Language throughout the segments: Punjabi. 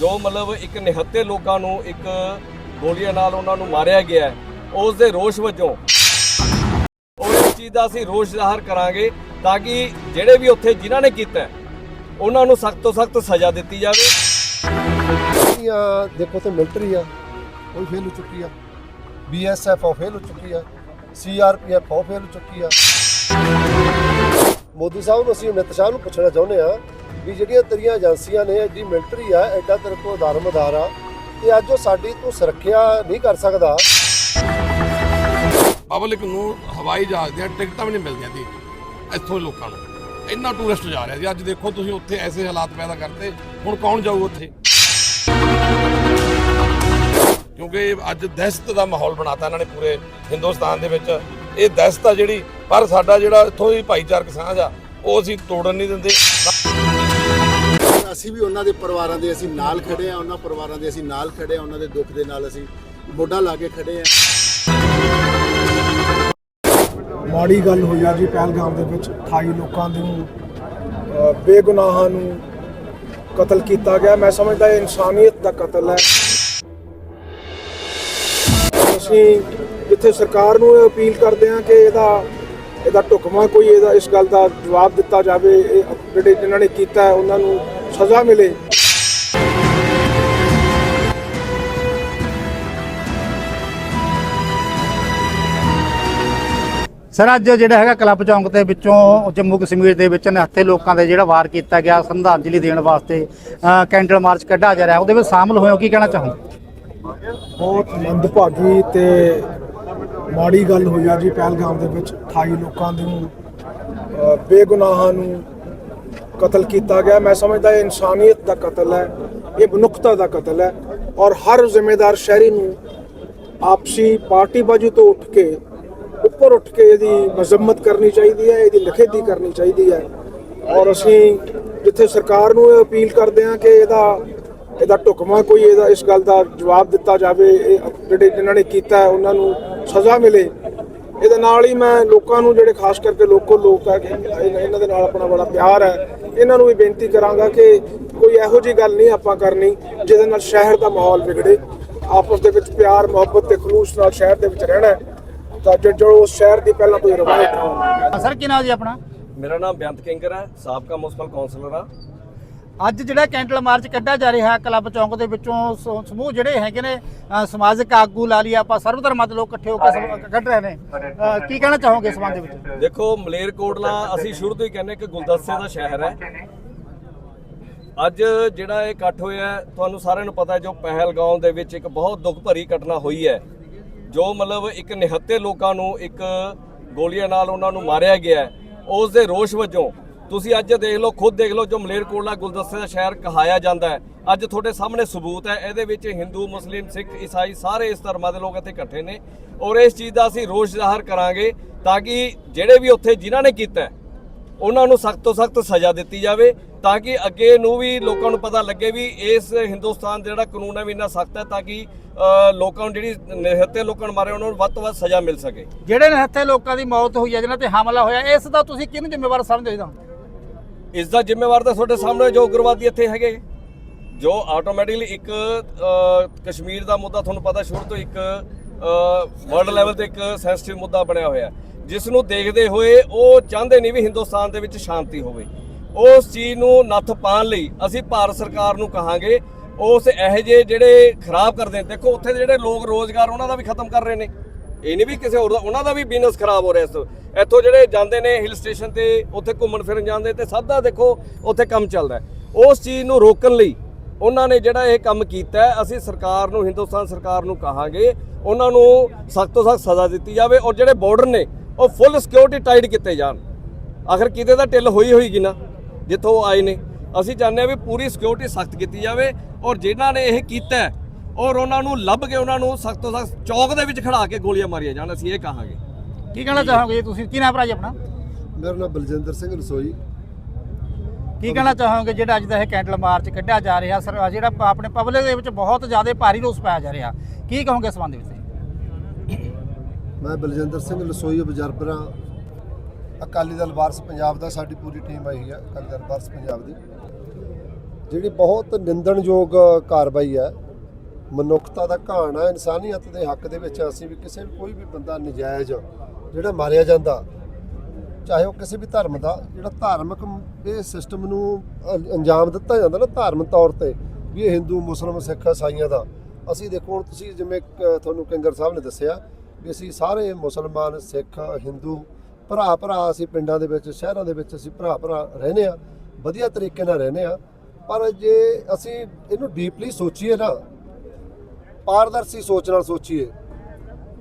ਜੋ ਮਤਲਬ ਇੱਕ ਨਿਹੱਤੇ ਲੋਕਾਂ ਨੂੰ, ਇੱਕ ਗੋਲੀਆਂ ਨਾਲ ਉਹਨਾਂ ਨੂੰ ਮਾਰਿਆ ਗਿਆ ਉਸ ਦੇ ਰੋਸ਼ ਵਜੋਂ। ਉਸ ਚੀਜ਼ ਦਾ ਅਸੀਂ ਰੋਸ਼ ਜ਼ਾਹਰ ਕਰਾਂਗੇ ਤਾਂ ਕਿ ਜਿਹੜੇ ਵੀ ਉੱਥੇ ਜਿਨ੍ਹਾਂ ਨੇ ਕੀਤਾ ਉਹਨਾਂ ਨੂੰ ਸਖਤ ਤੋਂ ਸਖਤ ਸਜ਼ਾ ਦਿੱਤੀ ਜਾਵੇ। ਦੇਖੋ ਤੇ ਮਿਲਟਰੀ ਆ ਉਹ ਫੇਲ ਹੋ ਚੁੱਕੀ ਆ। ਬੀਐਸਐਫ ਉਹ ਫੇਲ ਹੋ ਚੁੱਕੀ ਆ। ਸੀਆਰਪੀਐਫ ਉਹ ਫੇਲ ਹੋ ਚੁੱਕੀ ਆ। ਮੋਦੀ ਸਾਹਿਬ ਨੂੰ ਅਸੀਂ ਅਮਿਤ ਸ਼ਾਹ ਨੂੰ ਪੁੱਛਣਾ ਚਾਹੁੰਦੇ ਆ ਵੀ ਜਿਹੜੀਆਂ ਤੇਰੀਆਂ ਏਜੰਸੀਆਂ ਨੇ, ਐਡੀ ਮਿਲਟਰੀ ਆ, ਐਡਾ ਤੇਰੇ ਕੋਲ ਧਰਮਦਾਰ ਆ ਤੇ ਅੱਜ ਉਹ ਸਾਡੀ ਤੂੰ ਸੁਰੱਖਿਆ ਨਹੀਂ ਕਰ ਸਕਦਾ। ਪਬਲਿਕ ਨੂੰ ਹਵਾਈ ਜਹਾਜ਼ ਦੀਆਂ ਟਿਕਟਾਂ ਵੀ ਨਹੀਂ ਮਿਲਦੀਆਂ ਸੀ ਇੱਥੋਂ ਲੋਕਾਂ ਨੂੰ। ਇੰਨਾ ਟੂਰਿਸਟ ਜਾ ਰਿਹਾ ਸੀ ਅੱਜ ਦੇਖੋ ਤੁਸੀਂ ਉੱਥੇ ਐਸੇ ਹਾਲਾਤ ਪੈਦਾ ਕਰਤੇ, ਹੁਣ ਕੌਣ ਜਾਊ ਉੱਥੇ? ਕਿਉਂਕਿ ਅੱਜ ਦਹਿਸ਼ਤ ਦਾ ਮਾਹੌਲ ਬਣਾਤਾ ਇਹਨਾਂ ਨੇ ਪੂਰੇ ਹਿੰਦੁਸਤਾਨ ਦੇ ਵਿੱਚ। ਇਹ ਦਹਿਸ਼ਤ ਆ ਜਿਹੜੀ, ਪਰ ਸਾਡਾ ਜਿਹੜਾ ਇੱਥੋਂ ਦੀ ਭਾਈਚਾਰਕ ਸਾਂਝ ਆ, ਉਹ ਅਸੀਂ ਤੋੜਨ ਨਹੀਂ ਦਿੰਦੇ। ਅਸੀਂ ਵੀ ਉਹਨਾਂ ਦੇ ਪਰਿਵਾਰਾਂ ਦੇ ਅਸੀਂ ਨਾਲ ਖੜੇ ਆ ਉਹਨਾਂ ਪਰਿਵਾਰਾਂ ਦੇ ਅਸੀਂ ਨਾਲ ਖੜੇ ਆ ਉਹਨਾਂ ਦੇ ਦੁੱਖ ਦੇ ਨਾਲ ਅਸੀਂ ਮੋਢਾ ਲਾ ਕੇ ਖੜੇ ਆ ਮਾੜੀ ਗੱਲ ਹੋਈ ਆ ਜੀ ਪਹਿਲਗਾਮ ਦੇ ਵਿੱਚ 28 ਲੋਕਾਂ ਨੂੰ ਬੇਗੁਨਾਹਾਂ ਨੂੰ ਕਤਲ ਕੀਤਾ ਗਿਆ। ਮੈਂ ਸਮਝਦਾ ਇਹ ਇਨਸਾਨੀਅਤ ਦਾ ਕਤਲ ਹੈ। ਅਸੀਂ ਜਿੱਥੇ ਸਰਕਾਰ ਨੂੰ ਇਹ ਅਪੀਲ ਕਰਦੇ ਹਾਂ ਕਿ ਇਹਦਾ ਇਹਦਾ ਢੁਕਵਾਂ ਕੋਈ ਇਹਦਾ, ਇਸ ਗੱਲ ਦਾ ਜਵਾਬ ਦਿੱਤਾ ਜਾਵੇ। ਜਿਹੜੇ ਜਿਨ੍ਹਾਂ ਨੇ ਕੀਤਾ ਉਹਨਾਂ ਨੂੰ ਸਜ਼ਾ ਮਿਲੇ। ਸਰ ਅੱਜ ਜਿਹੜਾ ਹੈਗਾ ਕਲੱਬ ਚੌਂਕ ਦੇ ਵਿੱਚੋਂ ਜੰਮੂ ਕਸ਼ਮੀਰ ਦੇ ਵਿੱਚ ਨਿਹੱਥੇ ਲੋਕਾਂ ਦੇ ਜਿਹੜਾ ਵਾਰ ਕੀਤਾ ਗਿਆ ਸ਼ਰਧਾਂਜਲੀ ਦੇਣ ਵਾਸਤੇ ਕੈਂਡਲ ਮਾਰਚ ਕੱਢਿਆ ਜਾ ਰਿਹਾ। ਉਹਦੇ ਵਿੱਚ ਸ਼ਾਮਲ ਹੋਏ ਹੋ ਕੀ ਕਹਿਣਾ ਚਾਹੋ ਬਹੁਤ ਮੰਦਭਾਗੀ ਤੇ ਮਾੜੀ ਗੱਲ ਹੋਈ ਆ ਜੀ ਪਹਿਲਗਾਮ ਦੇ ਵਿੱਚ। 28 ਲੋਕਾਂ ਨੂੰ ਅ, ਬੇਗੁਨਾਹਾਂ ਨੂੰ ਕਤਲ ਕੀਤਾ ਗਿਆ। ਮੈਂ ਸਮਝਦਾ ਇਹ ਇਨਸਾਨੀਅਤ ਦਾ ਕਤਲ ਹੈ, ਇਹ ਮਨੁੱਖਤਾ ਦਾ ਕਤਲ ਹੈ ਔਰ ਹਰ ਜ਼ਿੰਮੇਦਾਰ ਸ਼ਹਿਰੀ ਨੂੰ ਆਪਸੀ ਪਾਰਟੀਬਾਜ਼ੀ ਤੋਂ ਉੱਠ ਕੇ, ਉੱਪਰ ਉੱਠ ਕੇ ਇਹਦੀ ਮਜ਼ਮਤ ਕਰਨੀ ਚਾਹੀਦੀ ਹੈ, ਇਹਦੀ ਨਿਖੇਧੀ ਕਰਨੀ ਚਾਹੀਦੀ ਹੈ। ਔਰ ਅਸੀਂ ਜਿੱਥੇ ਸਰਕਾਰ ਨੂੰ ਇਹ ਅਪੀਲ ਕਰਦੇ ਹਾਂ ਕਿ ਇਹਦਾ ਇਹਦਾ ਢੁਕਵਾਂ ਕੋਈ ਇਹਦਾ ਇਸ ਗੱਲ ਦਾ ਜਵਾਬ ਦਿੱਤਾ ਜਾਵੇ, ਇਹ ਜਿਹੜੇ ਜਿਨ੍ਹਾਂ ਨੇ ਕੀਤਾ ਉਹਨਾਂ ਨੂੰ ਸਜ਼ਾ ਮਿਲੇ। ਇਹਦੇ ਨਾਲ ਹੀ ਮੈਂ ਲੋਕਾਂ ਨੂੰ ਜਿਹੜੇ ਖਾਸ ਕਰਕੇ ਲੋਕਲ ਲੋਕ ਹੈ ਕਿ ਇਹਨਾਂ ਦੇ ਨਾਲ ਆਪਣਾ ਬੜਾ ਪਿਆਰ ਹੈ। ਇਹਨਾਂ ਨੂੰ ਵੀ ਬੇਨਤੀ ਕਰਾਂਗਾ ਕਿ ਕੋਈ ਇਹੋ ਜਿਹੀ ਗੱਲ ਨਹੀਂ ਆਪਾਂ ਕਰਨੀ ਜਿਹਦੇ ਨਾਲ ਸ਼ਹਿਰ ਦਾ ਮਾਹੌਲ ਵਿਗੜੇ। ਆਪਸ ਦੇ ਵਿੱਚ ਪਿਆਰ ਮੁਹੱਬਤ ਤੇ ਖਲੂਸ ਨਾਲ ਸ਼ਹਿਰ ਦੇ ਵਿੱਚ ਰਹਿਣਾ ਹੈ। ਤਾਂ ਜੋ- ਜੋ ਉਸ ਸ਼ਹਿਰ ਦੀ ਪਹਿਲਾਂ ਕੋਈ ਰਵਾਇਤ ਹੈ ਸਰ ਕੀ ਨਾਮ ਜੀ ਆਪਣਾ? ਮੇਰਾ ਨਾਮ ਬੇਅੰਤ ਕਿੰਗਰ ਹੈ ਸਾਬਕਾ ਮਿਊਨਿਸਪਲ ਕਾਉਂਸਲਰ ਆ ਅੱਜ ਜਿਹੜਾ ਕੈਂਡਲ ਮਾਰਚ ਕੱਢਿਆ ਜਾ ਰਿਹਾ ਕਲੱਬ ਚੌਂਕ ਦੇ ਵਿੱਚੋਂ ਸਮੂਹ ਜਿਹੜੇ ਹੈਗੇ ਨੇ ਸਮਾਜਿਕ ਆਗੂ ਲਾ ਲਈ ਆਪਾਂ ਸਰਵ ਧਰਮਾਂ ਦੇ ਲੋਕ ਇਕੱਠੇ ਹੋ ਕੇ ਕੱਢ ਰਹੇ ਨੇ। ਕੀ ਕਹਿਣਾ ਚਾਹੋਗੇ ਇਸ ਸੰਬੰਧ ਦੇ ਵਿੱਚ? ਦੇਖੋ ਮਲੇਰਕੋਟਲਾ ਅਸੀਂ ਸ਼ੁਰੂ ਤੋਂ ਹੀ ਕਹਿੰਦੇ ਕਿ ਗੁਲਦਸਤੇ ਦਾ ਸ਼ਹਿਰ ਹੈ। ਅੱਜ ਜਿਹੜਾ ਇਹ ਇਕੱਠ ਹੋਇਆ ਤੁਹਾਨੂੰ ਸਾਰਿਆਂ ਨੂੰ ਪਤਾ ਜੋ ਪਹਿਲਗਾਉਂ ਦੇ ਵਿੱਚ ਇੱਕ ਬਹੁਤ ਦੁੱਖ ਭਰੀ ਘਟਨਾ ਹੋਈ ਹੈ। ਜੋ ਮਤਲਬ ਇੱਕ ਨਿਹੱਤੇ ਲੋਕਾਂ ਨੂੰ ਇੱਕ ਗੋਲੀਆਂ ਨਾਲ ਉਹਨਾਂ ਨੂੰ ਮਾਰਿਆ ਗਿਆ ਉਸ ਦੇ ਰੋਸ਼ ਵਜੋਂ ਤੁਸੀਂ ਅੱਜ ਦੇਖ ਲਓ, ਖੁਦ ਦੇਖ ਲਓ ਜੋ ਮਲੇਰਕੋਟਲਾ ਗੁਲਦਸਤੇ ਦਾ ਸ਼ਹਿਰ ਕਹਾਇਆ ਜਾਂਦਾ ਹੈ। ਅੱਜ ਤੁਹਾਡੇ ਸਾਹਮਣੇ ਸਬੂਤ ਹੈ, ਇਹਦੇ ਵਿੱਚ ਹਿੰਦੂ, ਮੁਸਲਿਮ, ਸਿੱਖ, ਈਸਾਈ ਸਾਰੇ ਇਸ ਧਰਮਾਂ ਦੇ ਲੋਕ ਇੱਥੇ ਇਕੱਠੇ ਨੇ ਔਰ ਇਸ ਚੀਜ਼ ਦਾ ਅਸੀਂ ਰੋਸ਼ ਜ਼ਾਹਰ ਕਰਾਂਗੇ ਤਾਂ ਕਿ ਜਿਹੜੇ ਵੀ ਉੱਥੇ ਜਿਨ੍ਹਾਂ ਨੇ ਕੀਤਾ ਉਹਨਾਂ ਨੂੰ ਸਖਤ ਤੋਂ ਸਖਤ ਸਜ਼ਾ ਦਿੱਤੀ ਜਾਵੇ ਤਾਂ ਕਿ ਅੱਗੇ ਨੂੰ ਵੀ ਲੋਕਾਂ ਨੂੰ ਪਤਾ ਲੱਗੇ ਵੀ ਇਸ ਹਿੰਦੁਸਤਾਨ ਦਾ ਜਿਹੜਾ ਕਾਨੂੰਨ ਹੈ ਵੀ ਇੰਨਾ ਸਖਤ ਹੈ ਤਾਂ ਕਿ ਲੋਕਾਂ ਨੂੰ ਜਿਹੜੀ ਨਿਹੱਤੇ ਲੋਕਾਂ ਨੂੰ ਮਾਰੇ, ਉਹਨਾਂ ਨੂੰ ਵੱਧ ਤੋਂ ਵੱਧ ਸਜ਼ਾ ਮਿਲ ਸਕੇ। ਜਿਹੜੇ ਨਿਹੱਥੇ ਲੋਕਾਂ ਦੀ ਮੌਤ ਹੋਈ ਹੈ ਜਿਹਨਾਂ ਤੇ ਹਮਲਾ ਹੋਇਆ, ਇਸ ਦਾ ਤੁਸੀਂ ਕਿਹਨੂੰ ਜ਼ਿੰਮੇਵਾਰ ਸਮਝਦੇ ਹੋ? ਇਸ ਦਾ ਜ਼ਿੰਮੇਵਾਰ ਤਾਂ ਤੁਹਾਡੇ ਸਾਹਮਣੇ ਜੋ ਉਗਰਵਾਦੀ ਇੱਥੇ ਹੈਗੇ। ਜੋ ਆਟੋਮੈਟਿਕਲੀ ਇੱਕ ਕਸ਼ਮੀਰ ਦਾ ਮੁੱਦਾ ਤੁਹਾਨੂੰ ਪਤਾ ਸ਼ੁਰੂ ਤੋਂ ਇੱਕ ਵਰਲਡ ਲੈਵਲ ਤੇ ਇੱਕ ਸੈਂਸਿਟਿਵ ਮੁੱਦਾ ਬਣਿਆ ਹੋਇਆ। ਜਿਸ ਨੂੰ ਦੇਖਦੇ ਹੋਏ ਉਹ ਚਾਹੁੰਦੇ ਨਹੀਂ ਵੀ ਹਿੰਦੁਸਤਾਨ ਦੇ ਵਿੱਚ ਸ਼ਾਂਤੀ ਹੋਵੇ। ਉਸ ਚੀਜ਼ ਨੂੰ ਨੱਥ ਪਾਉਣ ਲਈ ਅਸੀਂ ਭਾਰਤ ਸਰਕਾਰ ਨੂੰ ਕਹਾਂਗੇ, ਉਸ ਇਹੋ ਜਿਹੇ ਜਿਹੜੇ ਖਰਾਬ ਕਰਦੇ ਨੇ। ਦੇਖੋ, ਉੱਥੇ ਦੇ ਜਿਹੜੇ ਲੋਕ ਰੋਜ਼ਗਾਰ ਉਹਨਾਂ ਦਾ ਵੀ ਖਤਮ ਕਰ ਰਹੇ ਨੇ। ਇਹ ਨਹੀਂ ਵੀ ਕਿਸੇ ਹੋਰ ਦਾ, ਉਹਨਾਂ ਦਾ ਵੀ ਬਿਜ਼ਨਸ ਖਰਾਬ ਹੋ ਰਿਹਾ ਇਸ ਇੱਥੋਂ ਜਿਹੜੇ ਜਾਂਦੇ ਨੇ ਹਿਲ ਸਟੇਸ਼ਨ ਤੇ, ਉੱਥੇ ਘੁੰਮਣ ਫਿਰਨ ਜਾਂਦੇ ਤੇ ਸਭ ਦਾ ਦੇਖੋ ਉੱਥੇ ਕੰਮ ਚੱਲਦਾ ਉਸ ਚੀਜ਼ ਨੂੰ ਰੋਕਣ ਲਈ ਉਹਨਾਂ ਨੇ ਜਿਹੜਾ ਇਹ ਕੰਮ ਕੀਤਾ ਅਸੀਂ ਸਰਕਾਰ ਨੂੰ, ਹਿੰਦੁਸਤਾਨ ਸਰਕਾਰ ਨੂੰ ਕਹਾਂਗੇ, ਉਹਨਾਂ ਨੂੰ ਸਖਤ ਤੋਂ ਸਖਤ ਸਜ਼ਾ ਦਿੱਤੀ ਜਾਵੇ ਔਰ ਜਿਹੜੇ ਬਾਰਡਰ ਨੇ, ਉਹ ਫੁੱਲ ਸਿਕਿਉਰਿਟੀ ਟਾਈਟ ਕੀਤੇ ਜਾਣ। ਆਖਰ ਕਿਤੇ ਤਾਂ ਢਿੱਲ ਹੋਈ ਹੋਈਗੀ ਨਾ, ਜਿੱਥੋਂ ਉਹ ਆਏ ਨੇ। ਅਸੀਂ ਚਾਹੁੰਦੇ ਹਾਂ ਵੀ ਪੂਰੀ ਸਿਕਿਉਰਿਟੀ ਸਖਤ ਕੀਤੀ ਜਾਵੇ ਔਰ ਜਿਨ੍ਹਾਂ ਨੇ ਇਹ ਕੀਤਾ ਔਰ ਉਹਨਾਂ ਨੂੰ ਲੱਭ ਕੇ ਉਹਨਾਂ ਨੂੰ ਸਖਤ ਤੋਂ ਸਖਤ ਚੌਕ ਦੇ ਵਿੱਚ ਖੜਾ ਕੇ ਗੋਲੀਆਂ ਮਾਰੀਆਂ ਜਾਣ ਅਸੀਂ ਇਹ ਕਹਾਂਗੇ। ਕੀ ਕਹਿਣਾ ਚਾਹੋਗੇ ਜੀ ਤੁਸੀਂ? ਕੀ ਨਾਮ ਭਰਾ ਜੀ ਆਪਣਾ? ਮੇਰਾ ਨਾਮ ਬਲਜਿੰਦਰ ਸਿੰਘ ਰਸੋਈ। ਕੀ ਕਹਿਣਾ ਚਾਹੋਗੇ ਜਿਹੜਾ ਅੱਜ ਦਾ ਇਹ ਕੈਂਡਲ ਮਾਰਚ ਕੱਢਿਆ ਜਾ ਰਿਹਾ? ਸਰ ਜਿਹੜਾ ਆਪਣੇ ਪਬਲਿਕ ਦੇ ਵਿੱਚ ਬਹੁਤ ਜ਼ਿਆਦਾ ਭਾਰੀ ਰੋਸ ਪਾਇਆ ਜਾ ਰਿਹਾ। ਕੀ ਕਹੋਗੇ ਇਸ ਸੰਬੰਧ ਵਿੱਚ ਮੈਂ ਬਲਜਿੰਦਰ ਸਿੰਘ ਲਸੋਈ ਬਜਰਪਰਾ ਅਕਾਲੀ ਦਲ ਵਾਰਸ ਪੰਜਾਬ ਦਾ ਸਾਡੀ ਪੂਰੀ ਟੀਮ ਆਈ ਹੈ ਅਕਾਲੀ ਦਲ ਵਾਰਸ ਪੰਜਾਬ ਦੀ। ਜਿਹੜੀ ਬਹੁਤ ਨਿੰਦਣਯੋਗ ਕਾਰਵਾਈ ਹੈ ਮਨੁੱਖਤਾ ਦਾ ਘਾਣ ਆ, ਇਨਸਾਨੀਅਤ ਦੇ ਹੱਕ ਦੇ ਵਿੱਚ ਅਸੀਂ ਵੀ ਕਿਸੇ ਵੀ, ਕੋਈ ਵੀ ਬੰਦਾ ਨਜਾਇਜ਼ ਜਿਹੜਾ ਮਾਰਿਆ ਜਾਂਦਾ, ਚਾਹੇ ਉਹ ਕਿਸੇ ਵੀ ਧਰਮ ਦਾ, ਜਿਹੜਾ ਧਾਰਮਿਕ ਇਹ ਸਿਸਟਮ ਨੂੰ ਅੰਜਾਮ ਦਿੱਤਾ ਜਾਂਦਾ ਨਾ ਧਾਰਮਿਕ ਤੌਰ ਤੇ ਵੀ ਇਹ ਹਿੰਦੂ ਮੁਸਲਮਾਨ ਸਿੱਖ ਇਸਾਈਆਂ ਦਾ। ਅਸੀਂ ਦੇਖੋ, ਹੁਣ ਤੁਸੀਂ ਜਿਵੇਂ ਕ- ਤੁਹਾਨੂੰ ਕੰਗਰ ਸਾਹਿਬ ਨੇ ਦੱਸਿਆ ਵੀ ਅਸੀਂ ਸਾਰੇ ਮੁਸਲਮਾਨ, ਸਿੱਖ, ਹਿੰਦੂ ਭਰਾ ਭਰਾ ਅਸੀਂ ਪਿੰਡਾਂ ਦੇ ਵਿੱਚ, ਸ਼ਹਿਰਾਂ ਦੇ ਵਿੱਚ ਅਸੀਂ ਭਰਾ ਭਰਾ ਰਹਿੰਦੇ ਆ ਵਧੀਆ ਤਰੀਕੇ ਨਾਲ ਰਹਿੰਦੇ ਆ ਪਰ ਜੇ ਅਸੀਂ ਇਹਨੂੰ ਡੀਪਲੀ ਸੋਚੀਏ ਨਾ ਪਾਰਦਰਸ਼ੀ ਸੋਚ ਨਾਲ ਸੋਚੀਏ,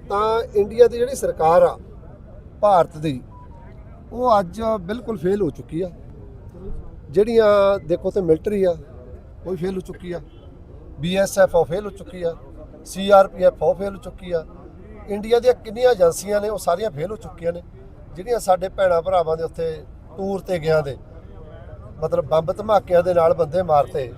ਤਾਂ ਇੰਡੀਆ ਦੀ ਜਿਹੜੀ ਸਰਕਾਰ ਆ, ਭਾਰਤ ਦੀ, ਉਹ ਅੱਜ ਬਿਲਕੁਲ ਫੇਲ ਹੋ ਚੁੱਕੀ ਆ। ਜਿਹੜੀਆਂ ਦੇਖੋ ਤੇ ਮਿਲਟਰੀ ਆ, ਉਹ ਵੀ ਫੇਲ ਹੋ ਚੁੱਕੀ ਆ। ਬੀਐਸਐਫ ਉਹ ਫੇਲ ਹੋ ਚੁੱਕੀ ਆ ਸੀਆਰਪੀਐਫ ਉਹ ਫੇਲ ਹੋ ਚੁੱਕੀ ਆ। ਇੰਡੀਆ ਦੀਆਂ ਕਿੰਨੀਆਂ ਏਜੰਸੀਆਂ ਨੇ, ਉਹ ਸਾਰੀਆਂ ਫੇਲ ਹੋ ਚੁੱਕੀਆਂ ਨੇ। ਜਿਹੜੀਆਂ ਸਾਡੇ ਭੈਣਾ ਭਰਾਵਾਂ ਦੇ ਉੱਥੇ ਟੂਰ ਤੇ ਗਿਆ ਦੇ ਮਤਲਬ ਬੰਬ ਧਮਾਕਿਆਂ ਦੇ ਨਾਲ ਬੰਦੇ ਮਾਰਤੇ।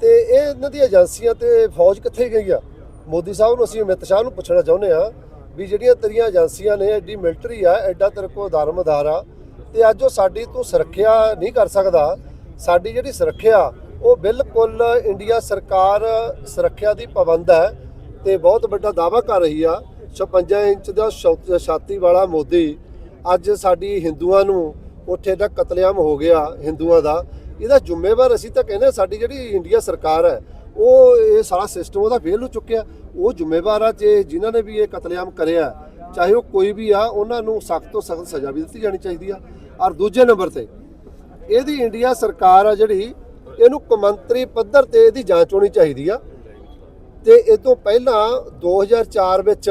ਤੇ ਇਹ ਇਹਨਾਂ ਦੀ ਏਜੰਸੀਆਂ ਤੇ ਫੌਜ ਕਿੱਥੇ ਗਈ ਆ? ਮੋਦੀ ਸਾਹਿਬ ਨੂੰ ਅਸੀਂ ਅਮਿਤ ਸ਼ਾਹ ਨੂੰ ਪੁੱਛਣਾ ਚਾਹੁੰਦੇ ਆ ਵੀ ਜਿਹੜੀਆਂ ਤੇਰੀਆਂ ਏਜੰਸੀਆਂ ਨੇ ਐਡੀ ਮਿਲਟਰੀ ਆ ਐਡਾ ਤੇਰੇ ਕੋਲ ਧਰਮਦਾਰ ਆ ਤੇ ਅੱਜ ਉਹ ਸਾਡੀ ਤੂੰ ਸੁਰੱਖਿਆ ਨਹੀਂ ਕਰ ਸਕਦਾ। ਸਾਡੀ ਜਿਹੜੀ ਸੁਰੱਖਿਆ ਉਹ ਬਿਲਕੁਲ ਇੰਡੀਆ ਸਰਕਾਰ ਸੁਰੱਖਿਆ ਦੀ ਪਾਬੰਦ ਹੈ ਤੇ ਬਹੁਤ ਵੱਡਾ ਦਾਅਵਾ ਕਰ ਰਹੀ ਆ। 56 ਇੰਚ ਦਾ ਛੌ- ਛਾਤੀ ਵਾਲਾ ਮੋਦੀ ਅੱਜ ਸਾਡੀ ਹਿੰਦੂਆਂ ਨੂੰ ਉੱਥੇ ਦਾ ਕਤਲੇਆਮ ਹੋ ਗਿਆ ਹਿੰਦੂਆਂ ਦਾ ਇਹਦਾ ਜ਼ਿੰਮੇਵਾਰ ਅਸੀਂ ਤਾਂ ਕਹਿੰਦੇ ਹਾਂ, ਸਾਡੀ ਜਿਹੜੀ ਇੰਡੀਆ ਸਰਕਾਰ ਹੈ ਉਹ ਇਹ ਸਾਰਾ ਸਿਸਟਮ ਉਹਦਾ ਫੇਲ ਹੋ ਚੁੱਕਿਆ। ਉਹ ਜ਼ਿੰਮੇਵਾਰ ਆ ਜੇ ਜਿਨ੍ਹਾਂ ਨੇ ਵੀ ਇਹ ਕਤਲੇਆਮ ਕਰਿਆ, ਚਾਹੇ ਉਹ ਕੋਈ ਵੀ ਆ, ਉਹਨਾਂ ਨੂੰ ਸਖਤ ਤੋਂ ਸਖਤ ਸਜ਼ਾ ਵੀ ਦਿੱਤੀ ਜਾਣੀ ਚਾਹੀਦੀ ਆ। ਔਰ ਦੂਜੇ ਨੰਬਰ ਤੇ, ਇਹਦੀ ਇੰਡੀਆ ਸਰਕਾਰ ਆ ਜਿਹੜੀ, ਇਹਨੂੰ ਕੌਮਾਂਤਰੀ ਪੱਧਰ ਤੇ ਇਹਦੀ ਜਾਂਚ ਹੋਣੀ ਚਾਹੀਦੀ ਆ। ਤੇ ਇਹ ਤੋਂ ਪਹਿਲਾਂ 2004 ਵਿੱਚ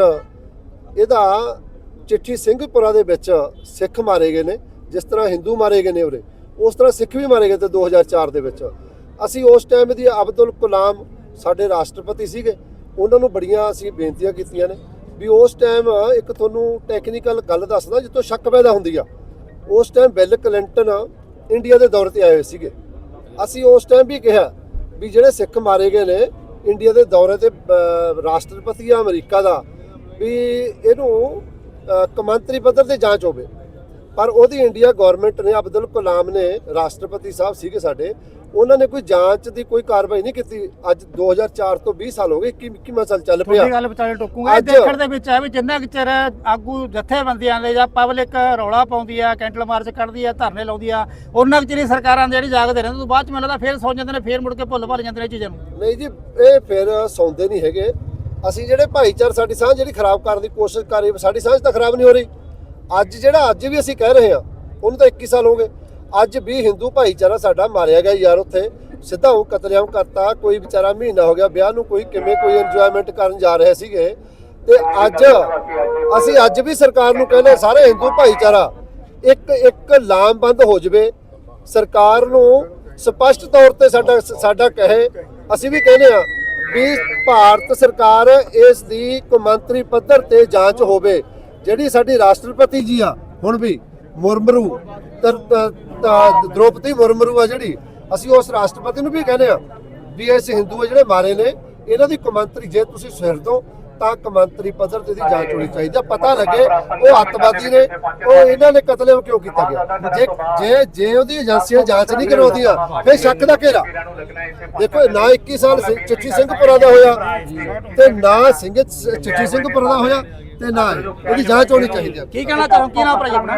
ਇਹਦਾ ਚਿੱਠੀ ਸਿੰਘਪੁਰਾ ਦੇ ਵਿੱਚ ਸਿੱਖ ਮਾਰੇ ਗਏ ਨੇ, ਜਿਸ ਤਰ੍ਹਾਂ ਹਿੰਦੂ ਮਾਰੇ ਗਏ ਨੇ ਉਰੇ। ਉਸ ਤਰ੍ਹਾਂ ਸਿੱਖ ਵੀ ਮਾਰੇ ਗਏ ਤੇ 2004 ਦੇ ਵਿੱਚ। ਅਸੀਂ ਉਸ ਟਾਈਮ ਦੀ ਅਬਦੁਲ ਕਲਾਮ ਸਾਡੇ ਰਾਸ਼ਟਰਪਤੀ ਸੀਗੇ। ਉਹਨਾਂ ਨੂੰ ਬੜੀਆਂ ਅਸੀਂ ਬੇਨਤੀਆਂ ਕੀਤੀਆਂ ਨੇ ਵੀ ਉਸ ਟਾਈਮ ਇੱਕ ਤੁਹਾਨੂੰ ਟੈਕਨੀਕਲ ਗੱਲ ਦੱਸਦਾ ਜਿੱਥੋਂ ਸ਼ੱਕ ਪੈਦਾ ਹੁੰਦੀ ਆ। ਉਸ ਟਾਈਮ ਬਿਲ ਕਲਿੰਟਨ ਇੰਡੀਆ ਦੇ ਦੌਰੇ ਤੇ ਆਏ ਹੋਏ ਸੀਗੇ। ਅਸੀਂ ਉਸ ਟਾਈਮ ਵੀ ਕਿਹਾ ਵੀ ਜਿਹੜੇ ਸਿੱਖ ਮਾਰੇ ਗਏ ਨੇ ਇੰਡੀਆ ਦੇ ਦੌਰੇ ਤੇ ਰਾਸ਼ਟਰਪਤੀ ਆ ਅਮਰੀਕਾ ਦਾ ਵੀ ਇਹਨੂੰ ਅਹ, ਕੌਮਾਂਤਰੀ ਪੱਧਰ ਤੇ ਜਾਂਚ ਹੋਵੇ। ਪਰ ਉਹਦੀ ਇੰਡੀਆ ਗਵਰਨਮੈਂਟ ਨੇ ਅਬਦੁਲ ਕਲਾਮ ਨੇ ਰਾਸ਼ਟਰਪਤੀ ਸਾਹਿਬ ਸੀਗੇ ਸਾਡੇ ਉਹਨਾਂ ਨੇ ਕੋਈ ਜਾਂਚ ਦੀ ਕੋਈ ਕਾਰਵਾਈ ਨਹੀਂ ਕੀਤੀ। ਅੱਜ 2004 ਤੋਂ 20 ਸਾਲ ਹੋ ਗਏ 21 21ਵਾਂ ਸਾਲ ਚੱਲ ਪਿਆ। ਤੁਹਾਡੀ ਗੱਲ ਵਿਚਾਲੇ ਟੋਕੂਗਾ ਇਹ ਦੇਖਣ ਦੇ ਵਿੱਚ ਹੈ ਵੀ ਜਿੰਨਾ ਕੁ ਚਿਰ ਆਗੂ ਜਥੇਬੰਦੀਆਂ ਦੇ ਜਾਂ ਪਬਲਿਕ ਰੌਲਾ ਪਾਉਂਦੀ ਆ ਕੈਂਟਲ ਮਾਰਚ ਕੱਢਦੀ ਆ ਧਰਨੇ ਲਾਉਂਦੀ ਆ ਉਹਨਾਂ ਚਿਰ ਹੀ ਸਰਕਾਰਾਂ ਦੇ ਜਿਹੜੀ ਜਾਗਦੇ ਰਹਿੰਦੇ ਤੋਂ ਬਾਅਦ ਚ ਮੈਨੂੰ ਲੱਗਦਾ ਫੇਰ ਸੌ ਜਾਂਦੇ ਨੇ ਫੇਰ ਮੁੜ ਕੇ ਭੁੱਲ ਭੱਲ ਜਾਂਦੇ ਨੇ ਚੀਜ਼ਾਂ ਨੂੰ। ਨਹੀਂ ਜੀ ਇਹ ਫਿਰ ਸੌਂਦੇ ਨਹੀਂ ਹੈਗੇ। ਅਸੀਂ ਜਿਹੜੇ ਭਾਈਚਾਰ ਸਾਡੀ ਸਾਂਝ ਜਿਹੜੀ ਖਰਾਬ ਕਰਨ ਦੀ ਕੋਸ਼ਿਸ਼ ਕਰ ਰਹੀ ਸਾਡੀ ਸਾਂਝ ਤਾਂ ਖਰਾਬ ਨਹੀਂ ਹੋ ਰਹੀ। ਅੱਜ ਜਿਹੜਾ ਅੱਜ ਵੀ ਅਸੀਂ ਕਹਿ ਰਹੇ ਹਾਂ, ਉਹਨੂੰ ਤਾਂ 21 ਸਾਲ ਹੋ ਗਏ। ਅੱਜ ਵੀ ਹਿੰਦੂ ਭਾਈਚਾਰਾ ਸਾਡਾ ਮਾਰਿਆ ਗਿਆ ਯਾਰ ਉੱਥੇ। ਸਿੱਧਾ ਉਹ ਕਤਲੇਆਮ ਕਰਤਾ, ਕੋਈ ਵਿਚਾਰਾ ਮਹੀਨਾ ਹੋ ਗਿਆ, ਵਿਆਹ ਨੂੰ ਕੋਈ ਕਿਵੇਂ ਕੋਈ ਇੰਜੋਇਮੈਂਟ ਕਰਨ ਜਾ ਰਹੇ ਸੀਗੇ। ਤੇ ਅੱਜ ਅਸੀਂ ਅੱਜ ਵੀ ਸਰਕਾਰ ਨੂੰ ਕਹਿੰਦੇ ਸਾਰੇ ਹਿੰਦੂ ਭਾਈਚਾਰਾ, ਇੱਕ ਇੱਕ ਲਾਮਬੰਦ ਹੋ ਜਵੇ। ਸਰਕਾਰ ਨੂੰ ਸਪਸ਼ਟ ਤੌਰ ਤੇ ਸਾਡਾ ਸਾਡਾ ਕਹੇ, ਅਸੀਂ ਵੀ ਕਹਿੰਦੇ ਆ ਵੀ ਭਾਰਤ ਸਰਕਾਰ ਇਸ ਦੀ ਕੌਮਾਂਤਰੀ ਪੱਧਰ ਤੇ ਜਾਂਚ ਹੋਵੇ। ਜਿਹੜੀ ਸਾਡੀ ਰਾਸ਼ਟਰਪਤੀ ਜੀ ਆ, ਹੁਣ ਵੀ ਮੁਰਮਰੂ ਦ੍ਰੋਪਦੀ ਮੁਰਮਰੂ ਆ ਜਿਹੜੀ, ਅਸੀਂ ਉਸ ਰਾਸ਼ਟਰਪਤੀ ਨੂੰ ਵੀ ਕਹਿੰਦੇ ਆ ਵੀ ਇਸ ਹਿੰਦੂ ਜਿਹੜੇ ਮਾਰੇ ਨੇ, ਇਹਨਾਂ ਦੀ ਕੌਮਾਂਤਰੀ ਜੇ ਤੁਸੀਂ ਸਿਰ ਦੋ, ਤਾਂ ਕੌਮਾਂਤਰੀ ਪੱਧਰ ਤੇ ਦੀ ਜਾਂਚ ਹੋਣੀ ਚਾਹੀਦੀ ਆ। ਪਤਾ ਲੱਗੇ ਉਹ ਅੱਤਵਾਦੀ ਨੇ, ਉਹ ਇਹਨਾਂ ਨੇ ਕਤਲੇਆਮ ਕਿਉਂ ਕੀਤਾ ਗਿਆ? ਜੇ ਜੇ ਜੇ ਉਹਦੀ ਏਜੰਸੀਆਂ ਜਾਂਚ ਨਹੀਂ ਕਰਾਉਂਦੀਆਂ, ਫਿਰ ਸ਼ੱਕ ਦਾ ਘੇਰਾ। ਦੇਖੋ ਨਾ 21 ਸਾਲ ਸਿ- ਚਿੱਠੀ ਸਿੰਘਪੁਰਾ ਦਾ ਹੋਇਆ, ਤੇ ਨਾ ਸਿੰਘ ਚਿੱਠੀ ਸਿੰਘਪੁਰਾ ਦਾ ਹੋਇਆ ਤੇ ਨਾ ਇਹਦੀ ਜਾਂਚ ਹੋਣੀ ਚਾਹੀਦੀ ਕੀ ਕਹਿਣਾ ਚਾਹੋ ਕੀ ਨਾਮ ਭਰਾ ਜੀ ਆਪਣਾ?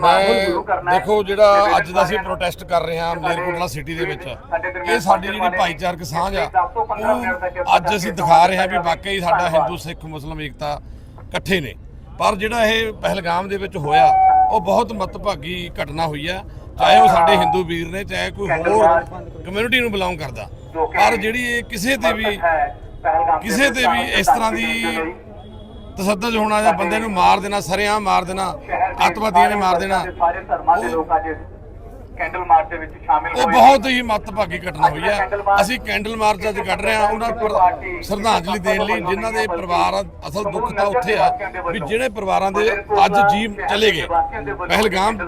ਮੈਂ ਦੇਖੋ ਜਿਹੜਾ ਅੱਜ ਦਾ ਅਸੀਂ ਪ੍ਰੋਟੈਸਟ ਕਰ ਰਹੇ ਹਾਂ ਮਲੇਰਕੋਟਲਾ ਸਿਟੀ ਦੇ ਵਿੱਚ। ਇਹ ਸਾਡੀ ਜਿਹੜੀ ਭਾਈਚਾਰਕ ਸਾਂਝ ਆ ਉਹ ਅੱਜ ਅਸੀਂ ਦਿਖਾ ਰਹੇ ਹਾਂ ਵੀ ਵਾਕਈ ਸਾਡਾ ਹਿੰਦੂ ਸਿੱਖ ਮੁਸਲਮ ਏਕਤਾ ਇਕੱਠੇ ਨੇ। ਪਰ ਜਿਹੜਾ ਇਹ ਪਹਿਲਗਾਮ ਦੇ ਵਿੱਚ ਹੋਇਆ ਉਹ ਬਹੁਤ ਮਤਭਾਗੀ ਘਟਨਾ ਹੋਈ ਆ। ਚਾਹੇ ਉਹ ਸਾਡੇ ਹਿੰਦੂ ਵੀਰ ਨੇ ਚਾਹੇ ਕੋਈ ਹੋਰ ਕਮਿਊਨਿਟੀ ਨੂੰ ਬਿਲੋਂਗ ਕਰਦਾ। ਪਰ ਜਿਹੜੀ ਇਹ ਕਿਸੇ ਤੇ ਵੀ ਕਿਸੇ ਤੇ ਵੀ ਇਸ ਤਰ੍ਹਾਂ ਦੀ ਤਸੱਦਦ ਹੋਣਾ ਜਾਂ ਬੰਦੇ ਨੂੰ ਮਾਰ ਦੇਣਾ ਸਰਿਆਂ ਮਾਰ ਦੇਣਾ ਅੱਤਵਾਦੀਆਂ ਨੇ ਮਾਰ ਦੇਣਾ ਸਾਰੇ ਧਰਮਾਂ ਦੇ ਉਹ- ਲੋਕ ਅੱਜ ਕੈਂਡਲ ਮਾਰਚ ਦੇ ਵਿੱਚ ਸ਼ਾਮਿਲ ਉਹ ਬਹੁਤ ਹੀ ਮੱਤਭਾਗੀ ਘਟਨਾ ਹੋਈ ਹੈ। ਅਸੀਂ ਕੈਂਡਲ ਮਾਰਚ ਅੱਜ ਕੱਢ ਰਹੇ ਹਾਂ ਉਹਨਾਂ ਪਰ ਸ਼ਰਧਾਂਜਲੀ ਦੇਣ ਲਈ ਜਿਨ੍ਹਾਂ ਦੇ ਪਰਿਵਾਰ ਅਸਲ ਦੁੱਖ ਤਾਂ ਉੱਥੇ ਆ ਵੀ ਜਿਹੜੇ ਪਰਿਵਾਰਾਂ ਦੇ ਅੱਜ ਜੀਵ ਚਲੇ ਗਏ। ਪਹਿਲਗਾਮ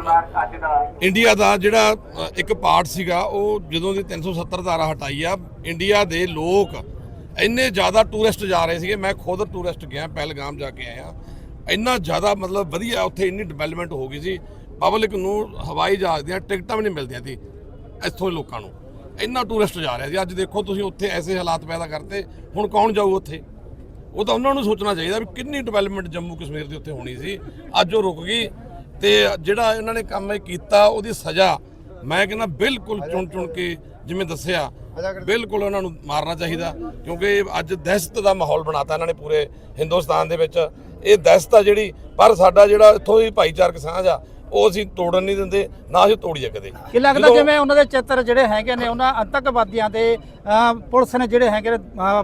ਇੰਡੀਆ ਦਾ ਜਿਹੜਾ ਇੱਕ ਪਾਰਟ ਸੀਗਾ ਉਹ ਜਦੋਂ ਦੀ 370 ਧਾਰਾ ਹਟਾਈ ਆ ਇੰਡੀਆ ਦੇ ਲੋਕ ਇੰਨੇ ਜ਼ਿਆਦਾ ਟੂਰਿਸਟ ਜਾ ਰਹੇ ਸੀਗੇ, ਮੈਂ ਖੁਦ ਟੂਰਿਸਟ ਗਿਆ, ਪਹਿਲਗਾਮ ਜਾ ਕੇ ਆਇਆ। ਇੰਨਾ ਜ਼ਿਆਦਾ ਮਤਲਬ ਵਧੀਆ ਉੱਥੇ ਇੰਨੀ ਡਿਵੈਲਪਮੈਂਟ ਹੋ ਗਈ ਸੀ। ਪਬਲਿਕ ਨੂੰ ਹਵਾਈ ਜਹਾਜ਼ ਦੀਆਂ ਟਿਕਟਾਂ ਵੀ ਨਹੀਂ ਮਿਲਦੀਆਂ ਸੀ ਇੱਥੋਂ ਲੋਕਾਂ ਨੂੰ। ਇੰਨਾ ਟੂਰਿਸਟ ਜਾ ਰਿਹਾ ਸੀ। ਅੱਜ ਦੇਖੋ ਤੁਸੀਂ ਉੱਥੇ ਐਸੇ ਹਾਲਾਤ ਪੈਦਾ ਕਰਤੇ, ਹੁਣ ਕੌਣ ਜਾਊ ਉੱਥੇ? ਉਹ ਤਾਂ ਉਹਨਾਂ ਨੂੰ ਸੋਚਣਾ ਚਾਹੀਦਾ ਵੀ ਕਿੰਨੀ ਡਿਵੈਲਪਮੈਂਟ ਜੰਮੂ ਕਸ਼ਮੀਰ ਦੇ ਉੱਤੇ ਹੋਣੀ ਸੀ। ਅੱਜ ਉਹ ਰੁਕ ਗਈ ਤੇ ਜਿਹੜਾ ਇਹਨਾਂ ਨੇ ਕੰਮ ਇਹ ਕੀਤਾ, ਉਹਦੀ ਸਜ਼ਾ ਮੈਂ ਕਹਿੰਦਾ ਬਿਲਕੁਲ ਚੁਣ ਚੁਣ ਕੇ ਜਿਵੇਂ ਦੱਸਿਆ ਬਿਲਕੁਲ ਉਹਨਾਂ ਨੂੰ ਮਾਰਨਾ ਚਾਹੀਦਾ ਕਿਉਂਕਿ ਇਹ ਅੱਜ ਦਹਿਸ਼ਤ ਦਾ ਮਾਹੌਲ ਬਣਾਤਾ ਇਹਨਾਂ ਨੇ ਪੂਰੇ ਹਿੰਦੁਸਤਾਨ ਦੇ ਵਿੱਚ। ਇਹ ਦਹਿਸ਼ਤ ਆ ਜਿਹੜੀ ਪਰ ਸਾਡਾ ਜਿਹੜਾ ਇੱਥੋਂ ਦੀ ਭਾਈਚਾਰਕ ਸਾਂਝ ਆ ਉਹ ਅਸੀਂ ਤੋੜਨ ਨਹੀਂ ਦਿੰਦੇ ਨਾ ਅਸੀਂ ਤੋੜੀ ਸਕਦੇ ਕੀ ਲੱਗਦਾ ਜਿਵੇਂ ਉਹਨਾਂ ਦੇ ਚਿੱਤਰ ਜਿਹੜੇ ਹੈਗੇ ਨੇ ਉਹਨਾਂ ਆਤੰਕਵਾਦੀਆਂ ਦੇ ਪੁਲਿਸ ਨੇ ਜਿਹੜੇ ਹੈਗੇ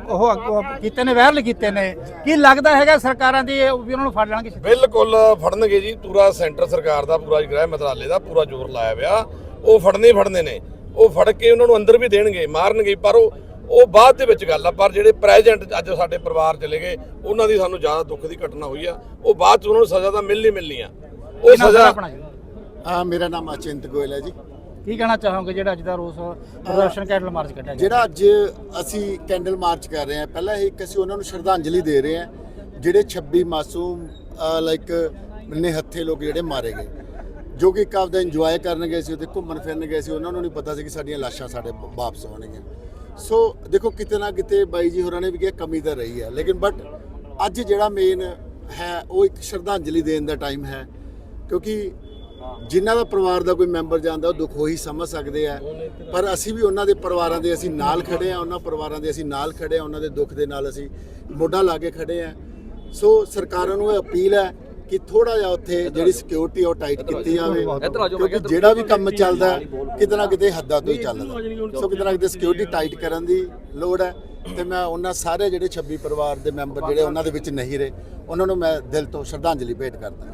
ਉਹ ਕੀਤੇ ਨੇ ਵਾਇਰਲ ਕੀਤੇ ਨੇ ਕੀ ਲੱਗਦਾ ਹੈਗਾ ਸਰਕਾਰਾਂ ਦੀ ਵੀ ਉਹਨਾਂ ਨੂੰ ਫੜ ਲੈਣਗੇ ਬਿਲਕੁਲ ਫੜਨਗੇ ਜੀ ਪੂਰਾ ਸੈਂਟਰ ਸਰਕਾਰ ਦਾ ਪੂਰਾ ਗ੍ਰਹਿ ਮੰਤਰਾਲੇ ਦਾ ਪੂਰਾ ਜ਼ੋਰ ਲਾਇਆ ਪਿਆ ਉਹ ਫੜਨੇ ਹੀ ਫੜਨੇ ਨੇ। ਉਹ ਫੜ ਕੇ ਉਹਨਾਂ ਨੂੰ ਅੰਦਰ ਵੀ ਦੇਣਗੇ ਮਾਰਨਗੇ ਪਰ ਉਹ ਉਹ ਬਾਅਦ ਦੇ ਵਿੱਚ ਗੱਲ ਆ ਪਰ ਜਿਹੜੇ ਪ੍ਰੈਜ਼ੈਂਟ ਅੱਜ ਸਾਡੇ ਪਰਿਵਾਰ ਚਲੇ ਗਏ ਉਹਨਾਂ ਦੀ ਸਾਨੂੰ ਜ਼ਿਆਦਾ ਦੁੱਖ ਦੀ ਘਟਨਾ ਹੋਈ ਆ। ਉਹ ਬਾਅਦ ਚ ਉਹਨਾਂ ਨੂੰ ਸਜ਼ਾ ਤਾਂ ਮਿਲਣੀ ਮਿਲਣੀ ਆ। ਉਹ ਸਜ਼ਾ। ਆ ਮੇਰਾ ਨਾਮ ਅਚਿੰਤ ਗੋਇਲ ਹੈ ਜੀ। ਕੀ ਕਹਿਣਾ ਚਾਹੋਗੇ ਜਿਹੜਾ ਅੱਜ ਦਾ ਰੋਸ ਪ੍ਰਦਰਸ਼ਨ ਕੈਂਡਲ ਮਾਰਚ ਕੱਢਿਆ ਗਿਆ? ਜਿਹੜਾ ਅੱਜ ਅਸੀਂ ਕੈਂਡਲ ਮਾਰਚ ਕਰ ਰਹੇ ਹਾਂ ਪਹਿਲਾਂ ਇੱਕ ਅਸੀਂ ਉਹਨਾਂ ਨੂੰ ਸ਼ਰਧਾਂਜਲੀ ਦੇ ਰਹੇ ਹਾਂ ਜਿਹੜੇ 26 ਮਾਸੂਮ ਲਾਈਕ ਨਿਹੱਥੇ ਲੋਕ ਜਿਹੜੇ ਮਾਰੇ ਗਏ। ਜੋ ਕਿ ਇੱਕ ਆਪਦਾ ਇੰਜੋਏ ਕਰਨ ਗਏ ਸੀ ਉੱਥੇ ਘੁੰਮਣ ਫਿਰਨ ਗਏ ਸੀ ਉਹਨਾਂ ਨੂੰ ਨਹੀਂ ਪਤਾ ਸੀ ਕਿ ਸਾਡੀਆਂ ਲਾਸ਼ਾਂ ਸਾਡੇ ਵਾਪਸ ਆਉਣਗੀਆਂ। ਸੋ ਦੇਖੋ, ਕਿਤੇ ਨਾ ਕਿਤੇ ਬਾਈ ਜੀ ਹੋਰਾਂ ਨੇ ਵੀ ਕਿਹਾ, ਕਮੀ ਤਾਂ ਰਹੀ ਹੈ। ਲੇਕਿਨ ਬਟ ਅੱਜ ਜਿਹੜਾ ਮੇਨ ਹੈ, ਉਹ ਇੱਕ ਸ਼ਰਧਾਂਜਲੀ ਦੇਣ ਦਾ ਟਾਈਮ ਹੈ। ਕਿਉਂਕਿ ਜਿਨ੍ਹਾਂ ਦਾ ਪਰਿਵਾਰ ਦਾ ਕੋਈ ਮੈਂਬਰ ਜਾਂਦਾ, ਉਹ ਦੁੱਖ ਉਹੀ ਸਮਝ ਸਕਦੇ ਆ। ਪਰ ਅਸੀਂ ਵੀ ਉਹਨਾਂ ਦੇ ਪਰਿਵਾਰਾਂ ਦੇ ਅਸੀਂ ਨਾਲ ਖੜੇ ਆ, ਉਹਨਾਂ ਪਰਿਵਾਰਾਂ ਦੇ ਅਸੀਂ ਨਾਲ ਖੜੇ ਆ, ਉਹਨਾਂ ਦੇ ਦੁੱਖ ਦੇ ਨਾਲ ਅਸੀਂ ਮੋਢਾ ਲਾ ਕੇ ਖੜੇ ਆ। ਸੋ ਸਰਕਾਰਾਂ ਨੂੰ ਇਹ ਅਪੀਲ ਹੈ ਕਿ ਥੋੜਾ ਜਿਹਾ ਉੱਥੇ ਜਿਹੜੀ ਸਿਕਿਉਰਿਟੀ ਉਹ ਟਾਈਟ ਕੀਤੀ ਜਾਵੇ ਕਿਉਂਕਿ ਜਿਹੜਾ ਵੀ ਕੰਮ ਚੱਲਦਾ ਕਿਤੇ ਨਾ ਕਿਤੇ ਹੱਦਾਂ ਤੋਂ ਹੀ ਚੱਲਦਾ। ਸੋ ਕਿਤੇ ਨਾ ਕਿਤੇ ਸਿਕਿਉਰਿਟੀ ਟਾਈਟ ਕਰਨ ਦੀ ਲੋੜ ਹੈ ਤੇ ਮੈਂ ਉਹਨਾਂ ਸਾਰੇ ਜਿਹੜੇ 26 ਪਰਿਵਾਰ ਦੇ ਮੈਂਬਰ ਜਿਹੜੇ ਉਹਨਾਂ ਦੇ ਵਿੱਚ ਨਹੀਂ ਰਹੇ ਉਹਨਾਂ ਨੂੰ ਮੈਂ ਦਿਲ ਤੋਂ ਸ਼ਰਧਾਂਜਲੀ ਭੇਟ ਕਰਦਾ